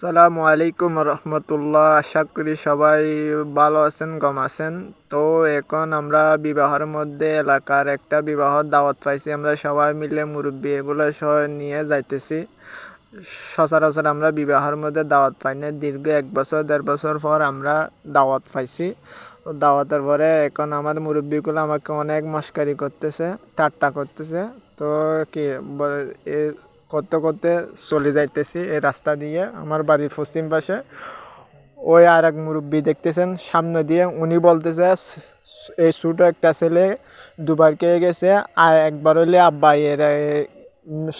আসসালামু আলাইকুম রহমতুল্লাহ। আশা করি সবাই ভালো আছেন, গম আছেন। তো এখন আমরা বিবাহের মধ্যে এলাকার একটা বিবাহ দাওয়াত পাইছি। আমরা সবাই মিলে মুরব্বী এগুলো সহ নিয়ে যাইতেছি। সচরাচর আমরা বিবাহের মধ্যে দাওয়াত পাই না। দীর্ঘ এক বছর, দেড় বছর পর আমরা দাওয়াত পাইছি। দাওয়াতের পরে এখন আমার মুরব্বীগুলো আমাকে অনেক মস্কারি করতেছে, ঠাট্টা করতেছে। তো কি করতে করতে চলে যাইতেছি এই রাস্তা দিয়ে আমার বাড়ির পশ্চিম পাশে। ওই আর এক মুরব্বী দেখতেছেন, সামনে দিয়ে উনি বলতেছে এই ছোটো একটা ছেলে দুবার খেয়ে গেছে, আর একবার হইলে আব্বা এর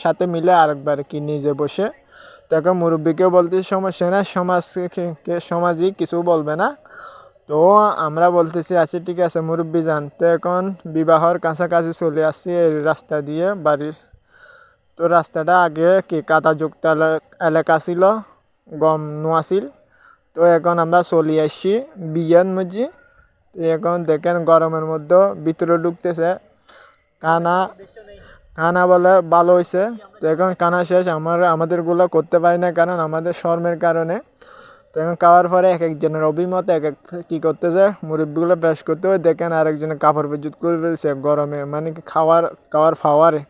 সাথে মিলে আরেকবার কি নিজে বসে। তখন মুরব্বীকেও বলতে সমস্যা না সমাজকে সমাজই কিছু বলবে না। তো আমরা বলতেছি আচ্ছা ঠিক আছে, মুরব্বী যান। তো এখন বিবাহর কাছাকাছি চলে আসছি এই রাস্তা দিয়ে বাড়ির তো রাস্তাটা আগে কি কাদাযুক্ত এলা- এলাকা ছিল, গম নোয়া ছিল। তো এখন আমরা চলে আসছি বিয়ের তো এখন দেখেন গরমের মধ্যে ভিতরে ঢুকতেছে। কানা কানা বলে ভালো হয়েছে তো এখন কানা শেষ, আমার, আমাদেরগুলো করতে পারি না কারণ আমাদের শর্মের কারণে। তো এখন খাওয়ার পরে এক একজনের অভিমত, এক এক কী করতেছে, মুরব্বীগুলো ব্রাশ করতে হয়। দেখেন আরেকজনের কাপড় বিদ্যুৎ করে ফেলছে গরমে মানে খাওয়ার খাওয়ার ফাওয়ারে।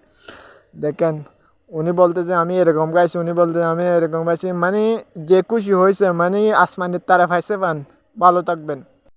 দেখেন উনি বলতেছে আমি এরকম গাইছি। উনি বলতেছে আমি এরকম গাইছি। মানে যে খুশি হয়েছে মানে আসমানের তারা ফাইসে পান। ভালো থাকবেন।